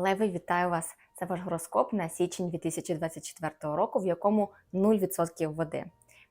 Леви, вітаю вас! Це ваш гороскоп на січень 2024 року, в якому 0% води.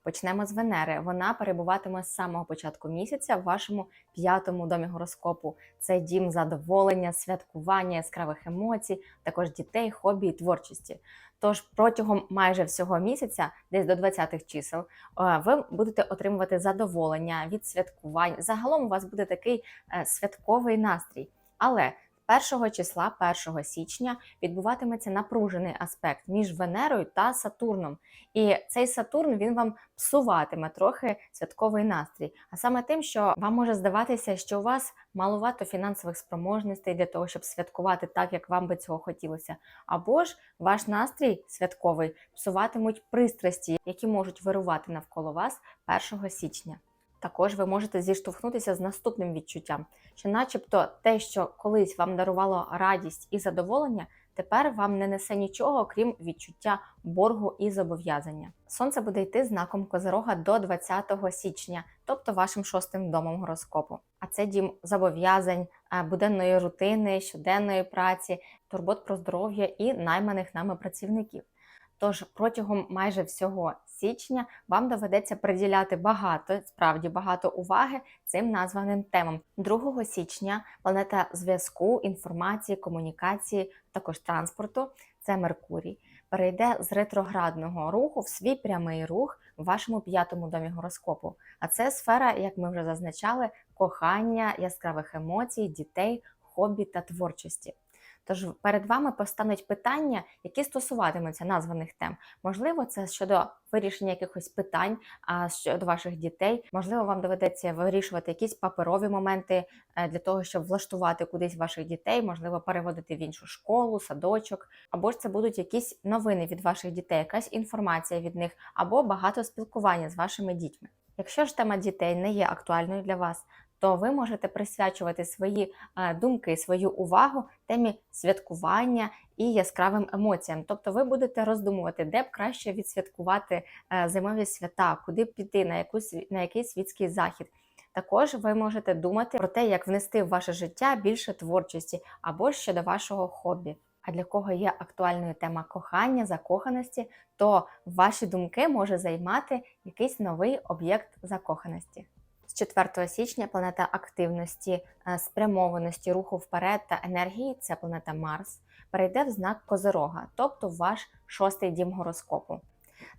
Почнемо з Венери. Вона перебуватиме з самого початку місяця в вашому п'ятому домі гороскопу. Це дім задоволення, святкування, яскравих емоцій, також дітей, хобі і творчості. Тож протягом майже всього місяця, десь до 20-х чисел, е, ви будете отримувати задоволення від святкувань. Загалом у вас буде такий е, святковий настрій. Але 1 числа, 1 січня, відбуватиметься напружений аспект між Венерою та Сатурном. І цей Сатурн він вам псуватиме трохи святковий настрій. А саме тим, що вам може здаватися, що у вас маловато фінансових спроможностей для того, щоб святкувати так, як вам би цього хотілося. Або ж ваш настрій святковий псуватимуть пристрасті, які можуть вирувати навколо вас 1 січня. Також ви можете зіштовхнутися з наступним відчуттям, що, начебто, те, що колись вам дарувало радість і задоволення, тепер вам не несе нічого, крім відчуття боргу і зобов'язання. Сонце буде йти знаком Козирога до 20 січня, тобто вашим шостим домом гороскопу. А це дім зобов'язань, е, буденної рутини, щоденної праці, турбот про здоров'я і найманих нами працівників. Тож протягом майже всього січня вам доведеться приділяти багато, справді багато уваги цим названим темам. 2 січня планета зв'язку, інформації, комунікації, також транспорту, це Меркурій, перейде з ретроградного руху в свій прямий рух в вашому п'ятому домі гороскопу. А це сфера, як ми вже зазначали, кохання, яскравих емоцій, дітей, хобі та творчості. Тож перед вами постануть питання, які стосуватимуться названих тем. Можливо, це щодо вирішення якихось питань а щодо ваших дітей. Можливо, вам доведеться вирішувати якісь паперові моменти е, для того, щоб влаштувати кудись ваших дітей, можливо, переводити в іншу школу, садочок, або ж це будуть якісь новини від ваших дітей, якась інформація від них, або багато спілкування з вашими дітьми. Якщо ж тема дітей не є актуальною для вас, то ви можете присвячувати свої е, думки, свою увагу темі святкування і яскравим емоціям. Тобто ви будете роздумувати, де б краще відсвяткувати е, зимові свята, куди піти, на якусь на який світський захід. Також ви можете думати про те, як внести в ваше життя більше творчості або щодо вашого хобі. А для кого є актуальною тема кохання, закоханості, то ваші думки може займати якийсь новий об'єкт закоханості. З 4 січня планета активності, е, спрямованості, руху вперед та енергії це планета Марс, перейде в знак Козирога, тобто ваш шостий дім гороскопу.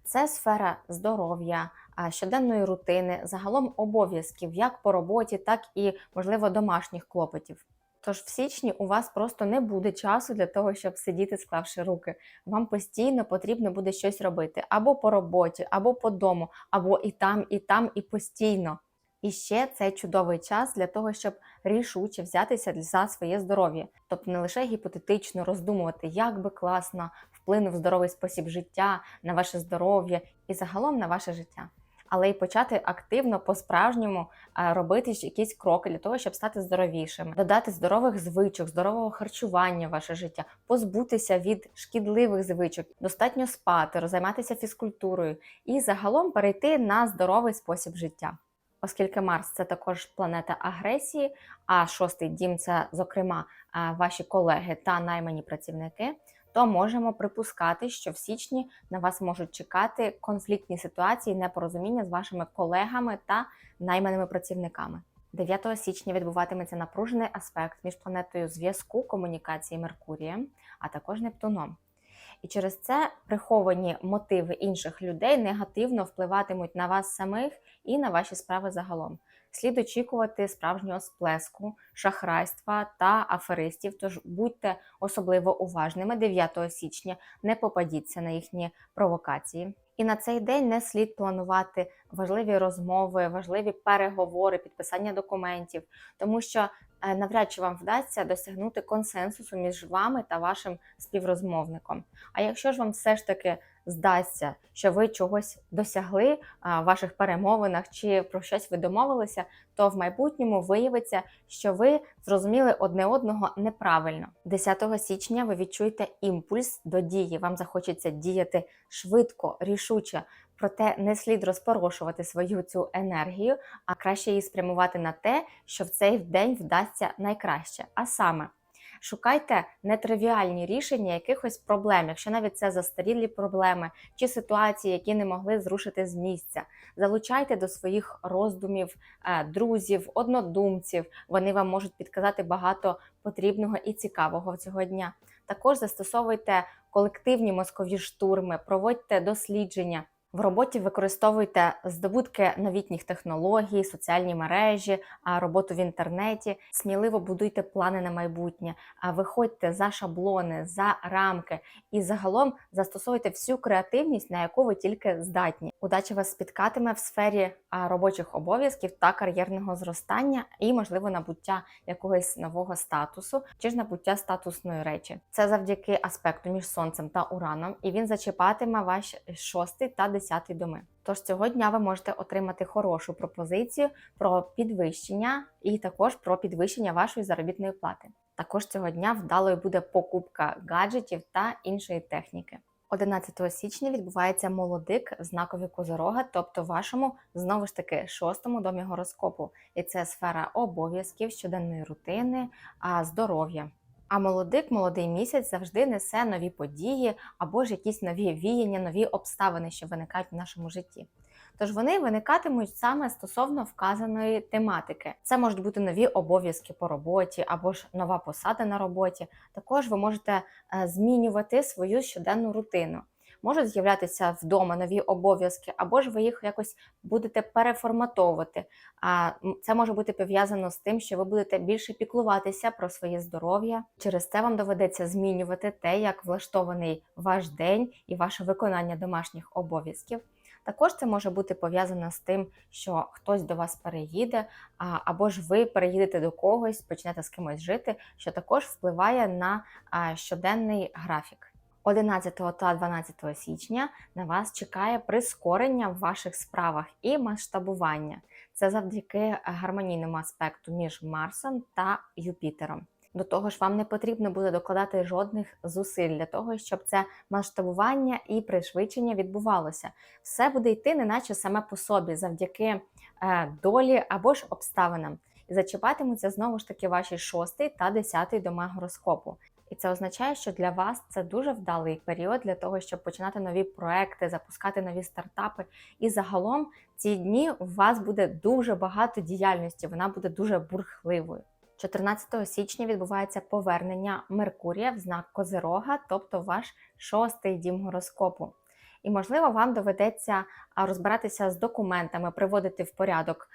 Це сфера здоров'я, е, щоденної рутини, загалом обов'язків як по роботі, так і, можливо, домашніх клопотів. Тож в січні у вас просто не буде часу для того, щоб сидіти, склавши руки. Вам постійно потрібно буде щось робити або по роботі, або по дому, або і там, і там, і постійно. І ще це чудовий час для того, щоб рішуче взятися за своє здоров'я, тобто не лише гіпотетично роздумувати, як би класно вплинув здоровий спосіб життя на ваше здоров'я і загалом на ваше життя. Але й почати активно по-справжньому робити якісь кроки для того, щоб стати здоровішим, додати здорових звичок, здорового харчування в ваше життя, позбутися від шкідливих звичок, достатньо спати, розайматися фізкультурою і загалом перейти на здоровий спосіб життя оскільки Марс це також планета агресії, а шостий дім це, зокрема, ваші колеги та наймані працівники, то можемо припускати, що в січні на вас можуть чекати конфліктні ситуації, непорозуміння з вашими колегами та найманими працівниками. 9 січня відбуватиметься напружений аспект між планетою зв'язку комунікації Меркурієм, а також Нептуном. І через це приховані мотиви інших людей негативно впливатимуть на вас самих і на ваші справи загалом. Слід очікувати справжнього сплеску, шахрайства та аферистів. Тож будьте особливо уважними 9 січня, не попадіться на їхні провокації. І на цей день не слід планувати важливі розмови, важливі переговори, підписання документів, тому що Е, навряд чи вам вдасться досягнути консенсусу між вами та вашим співрозмовником. А якщо ж вам все ж таки здасться, що ви чогось досягли в ваших перемовинах чи про щось ви домовилися, то в майбутньому виявиться, що ви зрозуміли одне одного неправильно. 10 січня ви відчуєте імпульс до дії. Вам захочеться діяти швидко, рішуче. Проте не слід розпорошувати свою цю енергію, а краще її спрямувати на те, що в цей день вдасться найкраще. А саме Шукайте нетривіальні рішення якихось проблем, якщо навіть це застарілі проблеми чи ситуації, які не могли зрушити з місця. Залучайте до своїх роздумів е, друзів, однодумців. Вони вам можуть підказати багато потрібного і цікавого цього дня. Також застосовуйте колективні мозкові штурми, проводьте дослідження. В роботі використовуйте здобутки новітніх технологій, соціальні мережі, роботу в інтернеті. Сміливо будуйте плани на майбутнє, виходьте за шаблони, за рамки і загалом застосовуйте всю креативність, на яку ви тільки здатні. Удача вас спіткатиме в сфері робочих обов'язків та кар'єрного зростання і, можливо, набуття якогось нового статусу чи ж набуття статусної речі. Це завдяки аспекту між сонцем та ураном, і він зачіпатиме ваш шостий та десятий доми. Тож цього дня ви можете отримати хорошу пропозицію про підвищення і також про підвищення вашої заробітної плати. Також цього дня вдалою буде покупка гаджетів та іншої техніки. 11 січня відбувається молодик знакові Козорога, тобто вашому знову ж таки шостому домі гороскопу. І це сфера обов'язків, щоденної рутини, здоров'я. А молодик, молодий місяць завжди несе нові події або ж якісь нові віяння, нові обставини, що виникають в нашому житті. Тож вони виникатимуть саме стосовно вказаної тематики. Це можуть бути нові обов'язки по роботі або ж нова посада на роботі. Також ви можете е, змінювати свою щоденну рутину. Можуть з'являтися вдома нові обов'язки, або ж ви їх якось будете переформатовувати. А це може бути пов'язано з тим, що ви будете більше піклуватися про своє здоров'я. Через це вам доведеться змінювати те, як влаштований ваш день і ваше виконання домашніх обов'язків. Також це може бути пов'язано з тим, що хтось до вас переїде, або ж ви переїдете до когось, почнете з кимось жити, що також впливає на щоденний графік. 11 та 12 січня на вас чекає прискорення в ваших справах і масштабування. Це завдяки гармонійному аспекту між Марсом та Юпітером. До того ж, вам не потрібно буде докладати жодних зусиль для того, щоб це масштабування і пришвидшення відбувалося. Все буде йти, неначе саме по собі, завдяки е, долі або ж обставинам. І зачіпатимуться знову ж таки ваші шостий та десятий дома гороскопу. І це означає, що для вас це дуже вдалий період для того, щоб починати нові проекти, запускати нові стартапи. І загалом ці дні у вас буде дуже багато діяльності, вона буде дуже бурхливою. 14 січня відбувається повернення Меркурія в знак Козирога, тобто ваш шостий дім гороскопу. І, можливо, вам доведеться розбиратися з документами, приводити в порядок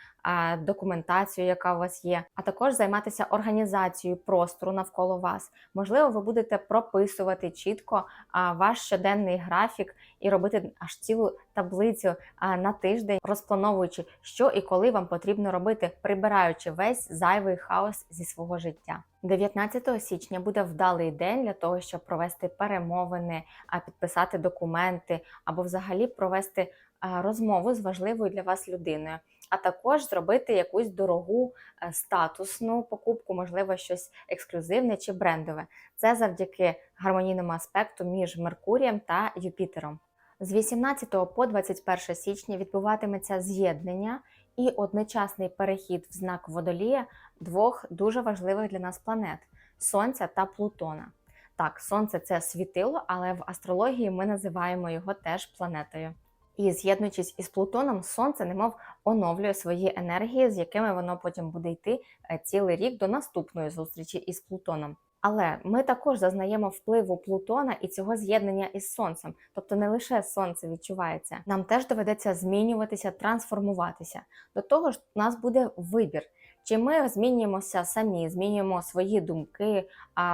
документацію, яка у вас є, а також займатися організацією простору навколо вас. Можливо, ви будете прописувати чітко ваш щоденний графік і робити аж цілу таблицю на тиждень, розплановуючи, що і коли вам потрібно робити, прибираючи весь зайвий хаос зі свого життя. 19 січня буде вдалий день для того, щоб провести перемовини, підписати документи або взагалі провести розмову з важливою для вас людиною, а також зробити якусь дорогу е, статусну покупку, можливо, щось ексклюзивне чи брендове. Це завдяки гармонійному аспекту між Меркурієм та Юпітером. З 18 по 21 січня відбуватиметься з'єднання і одночасний перехід в знак водолія двох дуже важливих для нас планет Сонця та Плутона. Так, Сонце це світило, але в астрології ми називаємо його теж планетою. І з'єднуючись із Плутоном, Сонце немов оновлює свої енергії, з якими воно потім буде йти е, цілий рік до наступної зустрічі із Плутоном. Але ми також зазнаємо впливу Плутона і цього з'єднання із Сонцем. Тобто не лише Сонце відчувається. Нам теж доведеться змінюватися, трансформуватися. До того ж, у нас буде вибір. Чи ми змінюємося самі, змінюємо свої думки,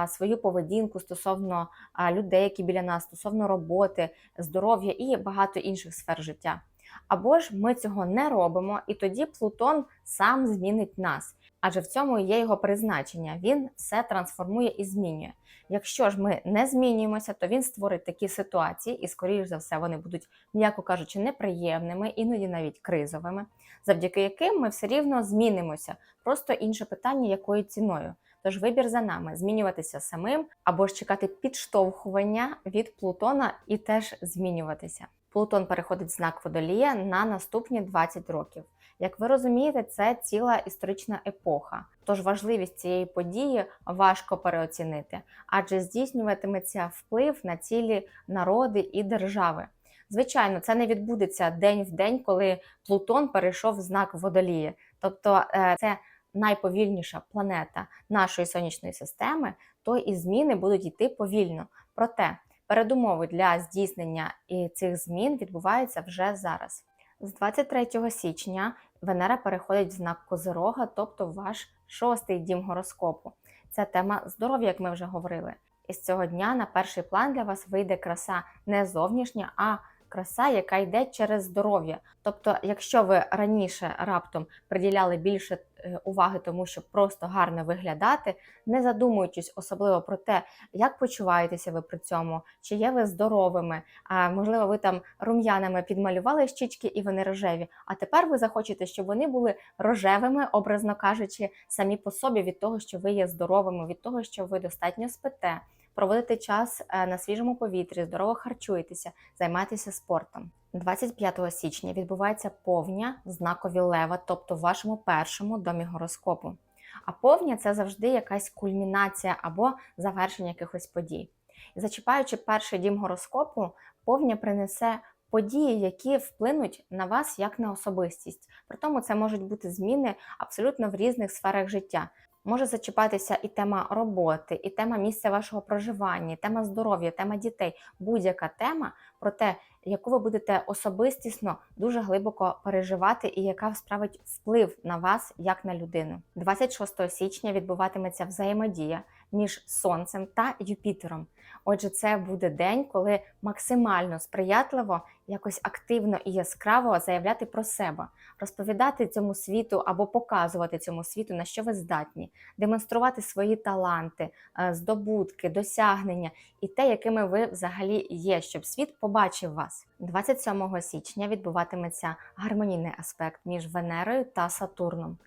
свою поведінку стосовно людей, які біля нас, стосовно роботи, здоров'я і багато інших сфер життя. Або ж ми цього не робимо, і тоді Плутон сам змінить нас. Адже в цьому є його призначення. Він все трансформує і змінює. Якщо ж ми не змінюємося, то він створить такі ситуації, і, скоріш за все, вони будуть, м'яко кажучи, неприємними, іноді навіть кризовими, завдяки яким ми все рівно змінимося. Просто інше питання, якою ціною. Тож вибір за нами змінюватися самим або ж чекати підштовхування від Плутона і теж змінюватися. Плутон переходить знак водолія на наступні 20 років. Як ви розумієте, це ціла історична епоха. Тож важливість цієї події важко переоцінити, адже здійснюватиметься вплив на цілі народи і держави. Звичайно, це не відбудеться день в день, коли Плутон перейшов в знак водолії. Тобто е, це найповільніша планета нашої сонячної системи, то і зміни будуть йти повільно. Проте передумови для здійснення цих змін відбуваються вже зараз. З 23 січня Венера переходить в знак Козирога, тобто ваш шостий дім гороскопу. Це тема здоров'я, як ми вже говорили. І з цього дня на перший план для вас вийде краса не зовнішня, а краса, яка йде через здоров'я. Тобто, якщо ви раніше раптом приділяли більше уваги тому, щоб просто гарно виглядати, не задумуючись особливо про те, як почуваєтеся ви при цьому, чи є ви здоровими, а можливо, ви там рум'янами підмалювали щічки і вони рожеві. А тепер ви захочете, щоб вони були рожевими, образно кажучи, самі по собі від того, що ви є здоровими, від того, що ви достатньо спите проводити час е, на свіжому повітрі, здорово харчуєтеся, займайтеся спортом. 25 січня відбувається повня в знакові лева, тобто в вашому першому домі гороскопу. А повня це завжди якась кульмінація або завершення якихось подій. І зачіпаючи перший дім гороскопу, повня принесе події, які вплинуть на вас як на особистість. При тому це можуть бути зміни абсолютно в різних сферах життя. Може зачіпатися і тема роботи, і тема місця вашого проживання, і тема здоров'я, тема дітей, будь-яка тема про те, яку ви будете особистісно дуже глибоко переживати, і яка справить вплив на вас як на людину. 26 січня відбуватиметься взаємодія між Сонцем та Юпітером. Отже, це буде день, коли максимально сприятливо, якось активно і яскраво заявляти про себе, розповідати цьому світу або показувати цьому світу, на що ви здатні, демонструвати свої таланти, е, здобутки, досягнення і те, якими ви взагалі є, щоб світ побачив вас. 27 січня відбуватиметься гармонійний аспект між Венерою та Сатурном.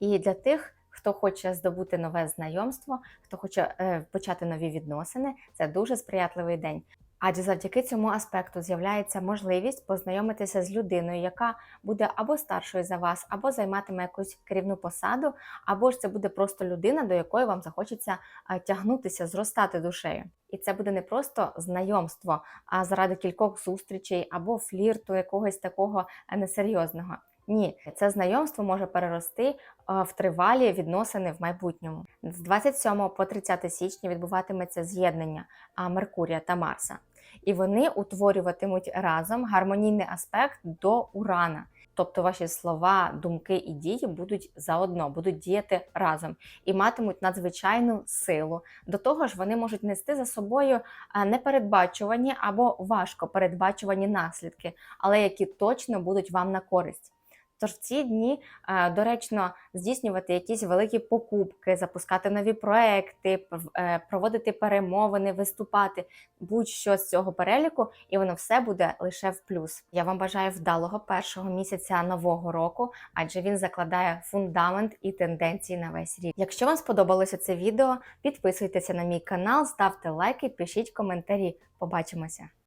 І для тих, хто хоче здобути нове знайомство, хто хоче е, почати нові відносини, це дуже сприятливий день. Адже завдяки цьому аспекту з'являється можливість познайомитися з людиною, яка буде або старшою за вас, або займатиме якусь керівну посаду, або ж це буде просто людина, до якої вам захочеться е, тягнутися, зростати душею. І це буде не просто знайомство, а заради кількох зустрічей або флірту, якогось такого е, несерйозного. Ні, це знайомство може перерости в тривалі відносини в майбутньому. З 27 по 30 січня відбуватиметься з'єднання Меркурія та Марса, і вони утворюватимуть разом гармонійний аспект до Урана. Тобто ваші слова, думки і дії будуть заодно, будуть діяти разом і матимуть надзвичайну силу. До того ж, вони можуть нести за собою непередбачувані або важко передбачувані наслідки, але які точно будуть вам на користь. Тож в ці дні е, доречно здійснювати якісь великі покупки, запускати нові проекти, е, проводити перемовини, виступати, будь-що з цього переліку, і воно все буде лише в плюс. Я вам бажаю вдалого першого місяця нового року, адже він закладає фундамент і тенденції на весь рік. Якщо вам сподобалося це відео, підписуйтеся на мій канал, ставте лайки, пишіть коментарі. Побачимося!